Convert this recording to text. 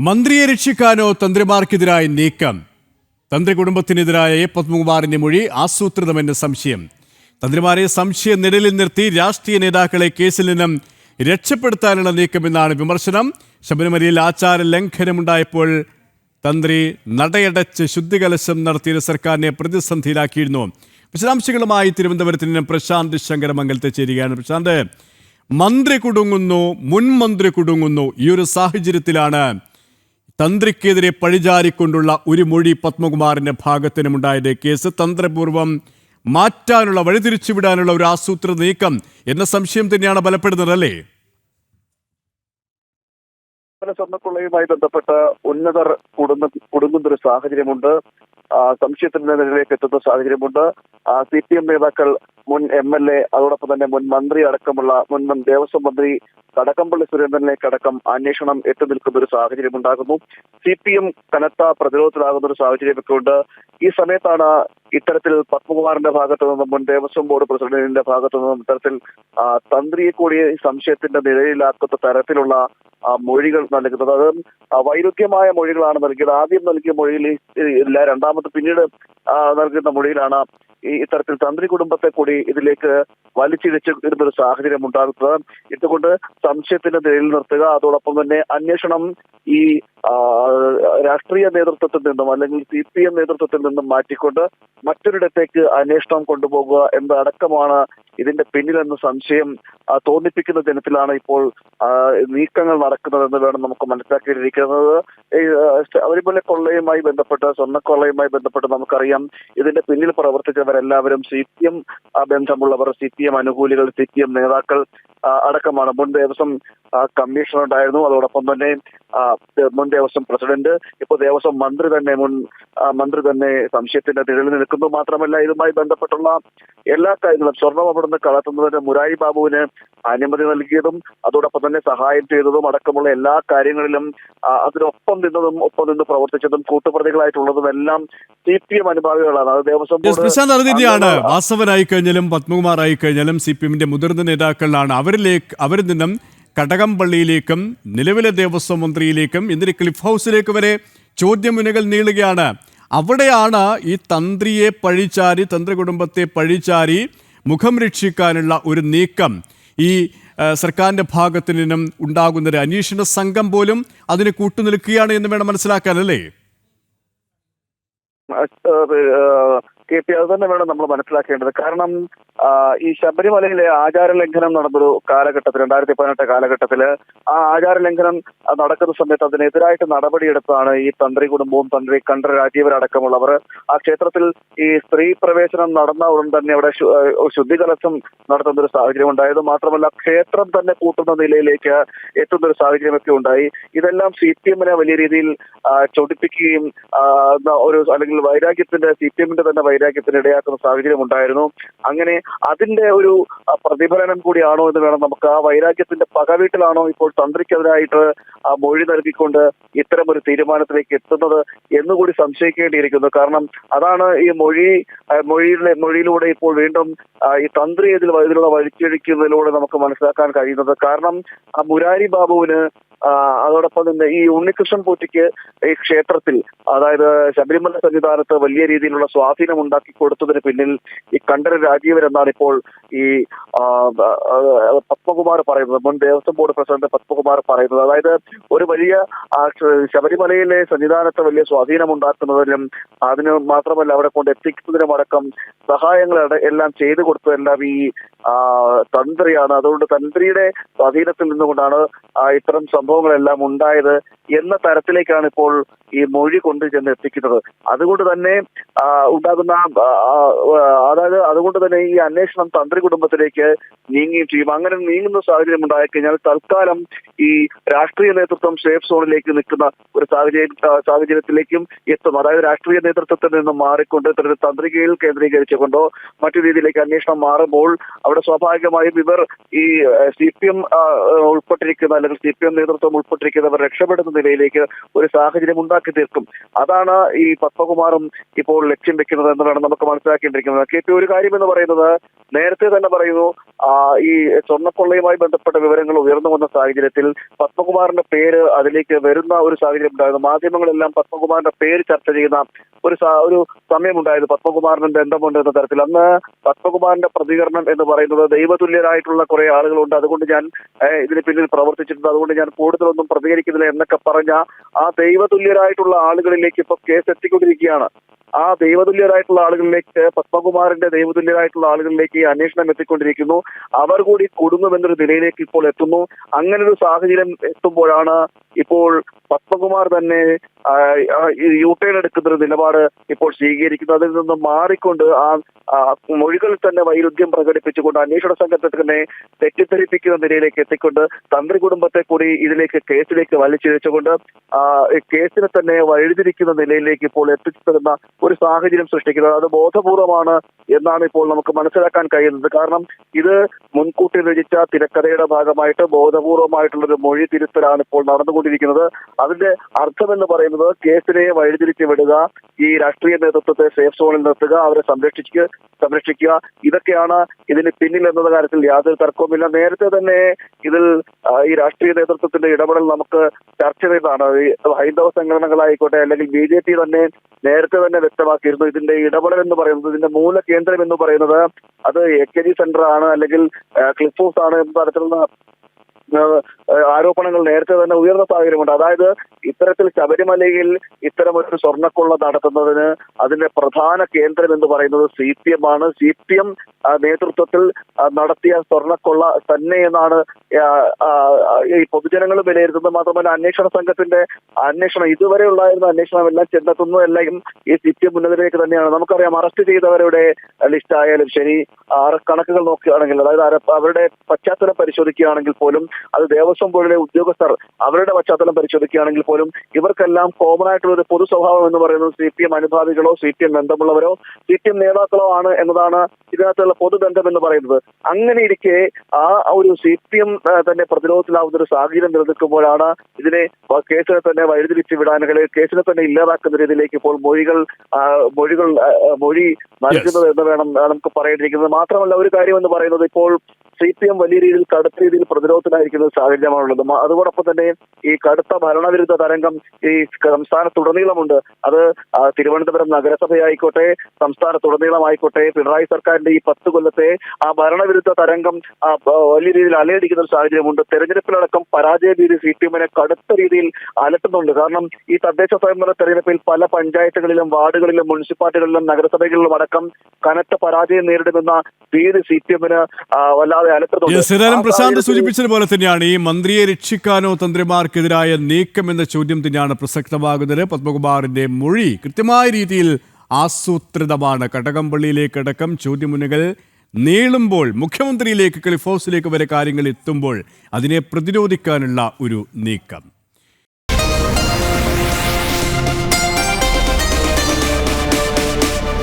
മന്ത്രിയെ രക്ഷിക്കാനോ തന്ത്രിമാർക്കെതിരായ നീക്കം. തന്ത്രി കുടുംബത്തിനെതിരായ എ. പത്മകുമാറിന്റെ മൊഴി ആസൂത്രിതമെന്ന സംശയം. തന്ത്രിമാരെ സംശയ നിഴലിൽ നിർത്തി രാഷ്ട്രീയ നേതാക്കളെ കേസിൽ നിന്നും രക്ഷപ്പെടുത്താനുള്ള നീക്കമെന്നാണ് വിമർശനം. ശബരിമലയിൽ ആചാര ലംഘനമുണ്ടായപ്പോൾ തന്ത്രി നടയടച്ച് ശുദ്ധികലശം നടത്തിയ സർക്കാരിനെ പ്രതിസന്ധിയിലാക്കിയിരുന്നു. വിശദാംശങ്ങളുമായി തിരുവനന്തപുരത്ത് നിന്നും പ്രശാന്ത് ശങ്കരമംഗലത്തെ ചേരുകയാണ്. പ്രശാന്ത് മന്ത്രി കുടുങ്ങുന്നു മുൻ മന്ത്രി കുടുങ്ങുന്നു. ഈ ഒരു സാഹചര്യത്തിലാണ് തന്ത്രിക്കെതിരെ പഴിചാരിക്കൊണ്ടുള്ള ഒരു മൊഴി പത്മകുമാറിന്റെ ഭാഗത്തിനുമുണ്ടായത് കേസ് തന്ത്രപൂർവം മാറ്റാനുള്ള വഴിതിരിച്ചുവിടാനുള്ള ഒരു ആസൂത്രിത നീക്കം എന്ന സംശയം തന്നെയാണ് ബലപ്പെടുന്നത് അല്ലേ? സ്വർണക്കൊള്ളയുമായി ബന്ധപ്പെട്ട് ഉന്നതർ കുടുങ്ങ കുടുങ്ങുന്ന ഒരു സാഹചര്യമുണ്ട്. സംശയത്തിന്റെ നിലയിലേക്ക് എത്തുന്ന സാഹചര്യമുണ്ട്. സി പി എം നേതാക്കൾ മുൻ എം എൽ എ അതോടൊപ്പം തന്നെ മുൻ മന്ത്രി അടക്കമുള്ള മുൻ മുൻ ദേവസ്വം മന്ത്രി കടകംപള്ളി സുരേന്ദ്രനിലേക്ക് അടക്കം അന്വേഷണം എത്തി നിൽക്കുന്ന ഒരു സാഹചര്യം ഉണ്ടാകുന്നു സി പി എം കനത്ത പ്രതിരോധത്തിലാകുന്ന ഒരു സാഹചര്യമൊക്കെ ഉണ്ട്. ഈ സമയത്താണ് ഇത്തരത്തിൽ പത്മകുമാറിന്റെ ഭാഗത്തു നിന്നും മുൻ ദേവസ്വം ബോർഡ് പ്രസിഡന്റിന്റെ ഭാഗത്തു നിന്നും ഇത്തരത്തിൽ തന്ത്രിയെ കൂടി സംശയത്തിന്റെ നിലയിലാക്കുന്ന തരത്തിലുള്ള മൊഴികൾ നൽകുന്നത്. അത് വൈരുദ്ധ്യമായ മൊഴികളാണ് നൽകിയത്. ആദ്യം നൽകിയ മൊഴിയിൽ ഇല്ല രണ്ടാമത് പിന്നീട് നൽകുന്ന മൊഴിയിലാണ് ഈ ഇത്തരത്തിൽ തന്ത്രി കുടുംബത്തെ കൂടി ഇതിലേക്ക് വലിച്ചിഴച്ച് ഇടുന്ന ഒരു സാഹചര്യം ഉണ്ടാകുന്നത്. ഇതുകൊണ്ട് സംശയത്തിന്റെ നിലയിൽ നിർത്തുക അതോടൊപ്പം തന്നെ അന്വേഷണം ഈ രാഷ്ട്രീയ നേതൃത്വത്തിൽ നിന്നും അല്ലെങ്കിൽ സി പി എം നേതൃത്വത്തിൽ നിന്നും മാറ്റിക്കൊണ്ട് മറ്റൊരിടത്തേക്ക് അന്വേഷണം കൊണ്ടുപോകുക എന്നതടക്കമാണ് ഇതിന്റെ പിന്നിലെന്ന സംശയം തോന്നിപ്പിക്കുന്ന ജനത്തിലാണ് ഇപ്പോൾ നീക്കങ്ങൾ നടക്കുന്നതെന്ന് വേണം നമുക്ക് മനസ്സിലാക്കിയിരിക്കുന്നത്. ശബരിമല കൊള്ളയുമായി ബന്ധപ്പെട്ട് സ്വർണക്കൊള്ളയുമായി ബന്ധപ്പെട്ട് നമുക്കറിയാം ഇതിന്റെ പിന്നിൽ പ്രവർത്തിച്ചവരെല്ലാവരും സി പി എം ബന്ധമുള്ളവർ സി പി എം അനുകൂലികൾ സി പി എം നേതാക്കൾ അടക്കമാണ്. മുൻ ദേവസ്വം കമ്മീഷണർ ഉണ്ടായിരുന്നു അതോടൊപ്പം തന്നെ മുൻ ദേവസ്വം പ്രസിഡന്റ് ഇപ്പോൾ ദേവസ്വം മന്ത്രി തന്നെ മുൻ മന്ത്രി തന്നെ സംശയത്തിന്റെ നിഴലിൽ നിൽക്കുന്നു. മാത്രമല്ല ഇതുമായി ബന്ധപ്പെട്ടുള്ള എല്ലാ കാര്യങ്ങളും സ്വർണം അവിടുന്ന് കളത്തുന്നതിന് മുരാരി ബാബുവിന് അനുമതി നൽകിയതും അതോടൊപ്പം തന്നെ സഹായം ചെയ്തതും അടക്കമുള്ള എല്ലാ കാര്യങ്ങളിലും അതിനൊപ്പം നിന്നതും ഒപ്പം നിന്ന് പ്രവർത്തിച്ചതും കൂട്ടുപ്രതികളായിട്ടുള്ളതും എല്ലാം സി പി എം അനുഭാവികളാണ്. അത് ദേവസ്വം പ്രശാന്ത് വാസവനായി കഴിഞ്ഞാലും പത്മകുമാർ ആയി കഴിഞ്ഞാലും സി പി എമ്മിന്റെ മുതിർന്ന നേതാക്കളിലാണ് അവരിലേക്ക് അവരിൽ നിന്നും കടകംപള്ളിയിലേക്കും നിലവിലെ ദേവസ്വം മന്ത്രിയിലേക്കും എന്തിന് ക്ലിഫ് ഹൗസിലേക്ക് വരെ ചോദ്യമുനകൾ നീളുകയാണ്. അവിടെയാണ് ഈ തന്ത്രിയെ പഴിച്ചാരി തന്ത്രി കുടുംബത്തെ പഴിച്ചാരി മുഖം രക്ഷിക്കാനുള്ള ഒരു നീക്കം ഈ സർക്കാരിന്റെ ഭാഗത്തു നിന്നും ഉണ്ടാകുന്ന ഒരു അന്വേഷണ സംഘം പോലും അതിന് കൂട്ടുനിൽക്കുകയാണ് എന്ന് വേണം മനസ്സിലാക്കാനല്ലേ കെ പി അത് തന്നെ വേണം നമ്മൾ മനസ്സിലാക്കേണ്ടത്. കാരണം ഈ ശബരിമലയിലെ ആചാര ലംഘനം നടന്നൊരു കാലഘട്ടത്തിൽ രണ്ടായിരത്തി പതിനെട്ട് കാലഘട്ടത്തിൽ ആ ആചാര ലംഘനം നടക്കുന്ന സമയത്ത് അതിനെതിരായിട്ട് നടപടിയെടുത്താണ് ഈ തന്ത്രി കുടുംബവും തന്ത്രി കണ്ഠ രാജീവരടക്കമുള്ളവർ. ആ ക്ഷേത്രത്തിൽ ഈ സ്ത്രീ പ്രവേശനം നടന്ന ഉടൻ തന്നെ അവിടെ ശുദ്ധികലസം നടത്തുന്ന ഒരു സാഹചര്യം ഉണ്ടായത് മാത്രമല്ല ക്ഷേത്രം തന്നെ കൂട്ടുന്ന നിലയിലേക്ക് എത്തുന്ന ഒരു സാഹചര്യമൊക്കെ ഉണ്ടായി. ഇതെല്ലാം സി പി എമ്മിനെ വലിയ രീതിയിൽ ചൊടിപ്പിക്കുകയും ഒരു അല്ലെങ്കിൽ വൈരാഗ്യത്തിന്റെ സി പി എമ്മിന്റെ തന്നെ വൈരാഗ്യത്തിന് ഇടയാക്കുന്ന സാഹചര്യം ഉണ്ടായിരുന്നു അങ്ങനെ അതിന്റെ ഒരു പ്രതിഫലനം കൂടിയാണോ എന്ന് വേണം നമുക്ക് ആ വൈരാഗ്യത്തിന്റെ പകവീട്ടിലാണോ ഇപ്പോൾ തന്ത്രിക്കെതിരായിട്ട് മൊഴി നൽകിക്കൊണ്ട് ഇത്തരം ഒരു തീരുമാനത്തിലേക്ക് എത്തുന്നത് എന്നുകൂടി സംശയിക്കേണ്ടിയിരിക്കുന്നു. കാരണം അതാണ് ഈ മൊഴി മൊഴിയിലെ മൊഴിയിലൂടെ ഇപ്പോൾ വീണ്ടും ഈ തന്ത്രി ഇതിൽ ഇതിലുള്ള വഴിച്ചൊഴിക്കുന്നതിലൂടെ നമുക്ക് മനസ്സിലാക്കാൻ കഴിയുന്നത്. കാരണം മുരാരി ബാബുവിന് അതോടൊപ്പം തന്നെ ഈ ഉണ്ണികൃഷ്ണൻ പൂറ്റിക്ക് ഈ ക്ഷേത്രത്തിൽ അതായത് ശബരിമല സന്നിധാനത്ത് വലിയ രീതിയിലുള്ള സ്വാധീനം ഉണ്ടാക്കി കൊടുത്തതിന് പിന്നിൽ ഈ കണ്ഠര രാജീവൻ എന്നാണ് ഇപ്പോൾ ഈ പത്മകുമാർ പറയുന്നത്. മുൻ ദേവസ്വം ബോർഡ് പ്രസിഡന്റ് പത്മകുമാർ പറയുന്നത്. അതായത് ഒരു വലിയ ശബരിമലയിലെ സന്നിധാനത്ത് വലിയ സ്വാധീനം ഉണ്ടാക്കുന്നതിനും അതിന് മാത്രമല്ല അവിടെ കൊണ്ട് എത്തിക്കുന്നതിനും അടക്കം സഹായങ്ങൾ എല്ലാം ചെയ്തു കൊടുത്തതെല്ലാം ഈ തന്ത്രിയാണ്. അതുകൊണ്ട് തന്ത്രിയുടെ സ്വാധീനത്തിൽ നിന്നുകൊണ്ടാണ് ഇത്തരം സംഭവങ്ങളെല്ലാം ഉണ്ടായത് എന്ന തരത്തിലേക്കാണ് ഇപ്പോൾ ഈ മൊഴി കൊണ്ടു ചെന്ന് എത്തിക്കുന്നത് അതുകൊണ്ട് തന്നെ ഉണ്ടാകുന്ന ആ, അതായത് അതുകൊണ്ട് തന്നെ ഈ അന്വേഷണം തന്ത്രി കുടുംബത്തിലേക്ക് നീങ്ങുകയും ചെയ്യും. അങ്ങനെ നീങ്ങുന്ന സാഹചര്യം ഉണ്ടായി കഴിഞ്ഞാൽ തൽക്കാലം ഈ രാഷ്ട്രീയ നേതൃത്വം സേഫ് സോണിലേക്ക് നിൽക്കുന്ന ഒരു സാഹചര്യം സാഹചര്യത്തിലേക്കും എത്തും. അതായത് രാഷ്ട്രീയ നേതൃത്വത്തിൽ നിന്നും മാറിക്കൊണ്ട് തന്ത്രികയിൽ കേന്ദ്രീകരിച്ചുകൊണ്ടോ മറ്റു രീതിയിലേക്ക് അന്വേഷണം മാറുമ്പോൾ അവിടെ സ്വാഭാവികമായും ഇവർ ഈ സി പി എം ഉൾപ്പെട്ടിരിക്കുന്ന അല്ലെങ്കിൽ സി പി എം നേതൃത്വം ഉൾപ്പെട്ടിരിക്കുന്നവർ രക്ഷപ്പെടുന്ന നിലയിലേക്ക് ഒരു സാഹചര്യം ഉണ്ടാക്കി തീർക്കും. അതാണ് ഈ പത്മകുമാറും ഇപ്പോൾ ലക്ഷ്യം വെക്കുന്നതെന്ന് എന്ന് വേണം നമുക്ക് മനസ്സിലാക്കേണ്ടിയിരിക്കുന്നത്. കെ പി ഒരു കാര്യം എന്ന് പറയുന്നത് നേരത്തെ തന്നെ പറയുന്നു ഈ സ്വർണക്കൊള്ളയുമായി ബന്ധപ്പെട്ട വിവരങ്ങൾ ഉയർന്നു വന്ന സാഹചര്യത്തിൽ പത്മകുമാറിന്റെ പേര് അതിലേക്ക് വരുന്ന ഒരു സാഹചര്യം ഉണ്ടായിരുന്നു. മാധ്യമങ്ങളെല്ലാം പത്മകുമാറിന്റെ പേര് ചർച്ച ചെയ്യുന്ന ഒരു ഒരു സമയമുണ്ടായത് പത്മകുമാറിന് ബന്ധമുണ്ട് എന്ന തരത്തിൽ. അന്ന് പത്മകുമാറിന്റെ പ്രതികരണം എന്ന് പറയുന്നത് ദൈവതുല്യരായിട്ടുള്ള കുറെ ആളുകളുണ്ട്. അതുകൊണ്ട് ഞാൻ ഇതിന് പിന്നിൽ പ്രവർത്തിച്ചിട്ടുണ്ട്. അതുകൊണ്ട് ഞാൻ കൂടുതലൊന്നും പ്രതികരിക്കുന്നില്ല എന്നൊക്കെ പറഞ്ഞ ആ ദൈവതുല്യരായിട്ടുള്ള ആളുകളിലേക്ക് ഇപ്പൊ കേസ് എത്തിക്കൊണ്ടിരിക്കുകയാണ് ആ ദൈവതുല്യരായിട്ടുള്ള ആളുകളിലേക്ക് പത്മകുമാറിന്റെ ദൈവതുല്യരായിട്ടുള്ള ആളുകളിലേക്ക് ഈ അന്വേഷണം എത്തിക്കൊണ്ടിരിക്കുന്നു. അവർ കൂടി കുടുങ്ങുമെന്നൊരു നിലയിലേക്ക് ഇപ്പോൾ എത്തുന്നു. അങ്ങനെ ഒരു സാഹചര്യം എത്തുമ്പോഴാണ് ഇപ്പോൾ പത്മകുമാർ തന്നെ യു ടേൺ എടുക്കുന്ന ഒരു നിലപാട് ഇപ്പോൾ സ്വീകരിക്കുന്നത് അതിൽ നിന്ന് മാറിക്കൊണ്ട് ആ മൊഴികളിൽ തന്നെ വൈരുദ്ധ്യം പ്രകടിപ്പിച്ചുകൊണ്ട് അന്വേഷണ സംഘത്തെ തന്നെ തെറ്റിദ്ധരിപ്പിക്കുന്ന നിലയിലേക്ക് എത്തിക്കൊണ്ട് തന്ത്രി കുടുംബത്തെ കൂടി ഇതിലേക്ക് കേസിലേക്ക് വലിച്ചിഴച്ചുകൊണ്ട് ആ, കേസിനെ തന്നെ വഴുതിരിക്കുന്ന നിലയിലേക്ക് ഇപ്പോൾ എത്തിച്ചേരുന്ന ഒരു സാഹചര്യം സൃഷ്ടിക്കുന്നത് അത് ബോധപൂർവമാണ് എന്നാണ് ഇപ്പോൾ നമുക്ക് മനസ്സിലാക്കാൻ കഴിയുന്നത്. കാരണം ഇത് മുൻകൂട്ടി രചിച്ച തിരക്കഥയുടെ ഭാഗമായിട്ട് ബോധപൂർവമായിട്ടുള്ള ഒരു മൊഴി തിരുത്തലാണ് ഇപ്പോൾ നടന്നുകൊണ്ടിരിക്കുന്നത്. അതിന്റെ അർത്ഥം എന്ന് പറയുന്നത് കേസിനെ വഴിതിരിച്ച് വിടുക ഈ രാഷ്ട്രീയ നേതൃത്വത്തെ സേഫ് സോണിൽ നിർത്തുക അവരെ സംരക്ഷിക്കുക സംരക്ഷിക്കുക. ഇതൊക്കെയാണ് ഇതിന് പിന്നിൽ എന്നത് കാര്യത്തിൽ യാതൊരു തർക്കവുമില്ല. നേരത്തെ തന്നെ ഇതിൽ ഈ രാഷ്ട്രീയ നേതൃത്വത്തിന്റെ ഇടപെടൽ നമുക്ക് ചർച്ച ചെയ്തതാണ്. ഹൈന്ദവ സംഘടനകളായിക്കോട്ടെ അല്ലെങ്കിൽ ബി ജെ പി തന്നെ നേരത്തെ തന്നെ വ്യക്തമാക്കിയിരുന്നു. ഇതിന്റെ ഇടപെടൽ എന്ന് പറയുന്നത് ഇതിന്റെ മൂല കേന്ദ്രം എന്ന് പറയുന്നത് അത് എ കെ ജി സെന്റർ ആണ് അല്ലെങ്കിൽ ക്ലിഫോസ് ആണ് എന്ന തരത്തിലുള്ള ആരോപണങ്ങൾ നേരത്തെ തന്നെ ഉയർന്ന സാഹചര്യമുണ്ട്. അതായത് ഇത്തരത്തിൽ ശബരിമലയിൽ ഇത്തരം ഒരു സ്വർണക്കൊള്ള നടത്തുന്നതിന് അതിന്റെ പ്രധാന കേന്ദ്രം എന്ന് പറയുന്നത് സി പി എം ആണ്. സി പി എം നേതൃത്വത്തിൽ നടത്തിയ സ്വർണക്കൊള്ള തന്നെ എന്നാണ് ഈ പൊതുജനങ്ങൾ വിലയിരുത്തുന്നത്. മാത്രമല്ല അന്വേഷണ സംഘത്തിന്റെ അന്വേഷണം ഇതുവരെ ഉണ്ടായിരുന്ന അന്വേഷണം എല്ലാം ചെന്നെത്തുന്നതെല്ലാം ഈ സി പി എം ഉന്നതിലേക്ക് തന്നെയാണ്. നമുക്കറിയാം അറസ്റ്റ് ചെയ്തവരുടെ ലിസ്റ്റ് ആയാലും ശരി കണക്കുകൾ നോക്കുകയാണെങ്കിൽ അതായത് അവരുടെ പശ്ചാത്തലം പരിശോധിക്കുകയാണെങ്കിൽ പോലും അത് ദേവസ്വം ബോർഡിലെ ഉദ്യോഗസ്ഥർ അവരുടെ പശ്ചാത്തലം പരിശോധിക്കുകയാണെങ്കിൽ പോലും ഇവർക്കെല്ലാം കോമൺ ആയിട്ടുള്ള ഒരു പൊതു സ്വഭാവം എന്ന് പറയുന്നത് സി പി എം അനുഭാവികളോ സി പി എം ബന്ധമുള്ളവരോ സി പി എം നേതാക്കളോ ആണ് എന്നതാണ് ഇതിനകത്തുള്ള പൊതുബന്ധം എന്ന് പറയുന്നത്. അങ്ങനെ ഇരിക്കെ ആ ഒരു സി പി എം തന്നെ പ്രതിരോധത്തിലാവുന്ന ഒരു സാഹചര്യം നിലനിൽക്കുമ്പോഴാണ് ഇതിനെ കേസിനെ തന്നെ വഴിതിരിച്ച് വിടാനുകളെ കേസിനെ തന്നെ ഇല്ലാതാക്കുന്ന രീതിയിലേക്ക് ഇപ്പോൾ മൊഴികൾ മൊഴികൾ മൊഴി നൽകുന്നത് എന്ന് വേണം നമുക്ക് പറയേണ്ടിയിരിക്കുന്നത്. മാത്രമല്ല ഒരു കാര്യം എന്ന് പറയുന്നത് ഇപ്പോൾ സി പി എം വലിയ രീതിയിൽ കടുത്ത രീതിയിൽ പ്രതിരോധത്തിലായിരിക്കുന്ന സാഹചര്യമാണുള്ളത്. അതോടൊപ്പം തന്നെ ഈ കടുത്ത ഭരണവിരുദ്ധ തരംഗം ഈ സംസ്ഥാനത്തുടനീളമുണ്ട്. അത് തിരുവനന്തപുരം നഗരസഭയായിക്കോട്ടെ സംസ്ഥാനത്തുടനീളമായിക്കോട്ടെ പിണറായി സർക്കാരിന്റെ ഈ പത്ത് കൊല്ലത്തെ ആ ഭരണവിരുദ്ധ തരംഗം വലിയ രീതിയിൽ അലയടിക്കുന്ന ഒരു സാഹചര്യമുണ്ട്. തെരഞ്ഞെടുപ്പിലടക്കം പരാജയ രീതി സി പി എമ്മിനെ കടുത്ത രീതിയിൽ അലട്ടുന്നുണ്ട്. കാരണം ഈ തദ്ദേശ സ്വയംഭരണ തെരഞ്ഞെടുപ്പിൽ പല പഞ്ചായത്തുകളിലും വാർഡുകളിലും മുനിസിപ്പാലിറ്റികളിലും നഗരസഭകളിലും അടക്കം കനത്ത പരാജയം നേരിടുമെന്ന ഭീതി സി പി എമ്മിന് വല്ലാതെ ആ പ്രശാന്ത് സൂചിപ്പിച്ചത് സൂചിപ്പിച്ചതുപോലെ തന്നെയാണ് ഈ മന്ത്രിയെ രക്ഷിക്കാനോ തന്ത്രിമാർക്കെതിരായ നീക്കം എന്ന ചോദ്യം തന്നെയാണ് പ്രസക്തമാകുന്നത്. പത്മകുമാറിന്റെ മൊഴി കൃത്യമായ രീതിയിൽ ആസൂത്രിതമാണ്. കടകംപള്ളിയിലേക്കടക്കം ചോദ്യമുനകൾ നീളുമ്പോൾ മുഖ്യമന്ത്രിയിലേക്ക് ക്ലിഫ് ഹൗസിലേക്ക് വരെ കാര്യങ്ങൾ എത്തുമ്പോൾ അതിനെ പ്രതിരോധിക്കാനുള്ള ഒരു നീക്കം.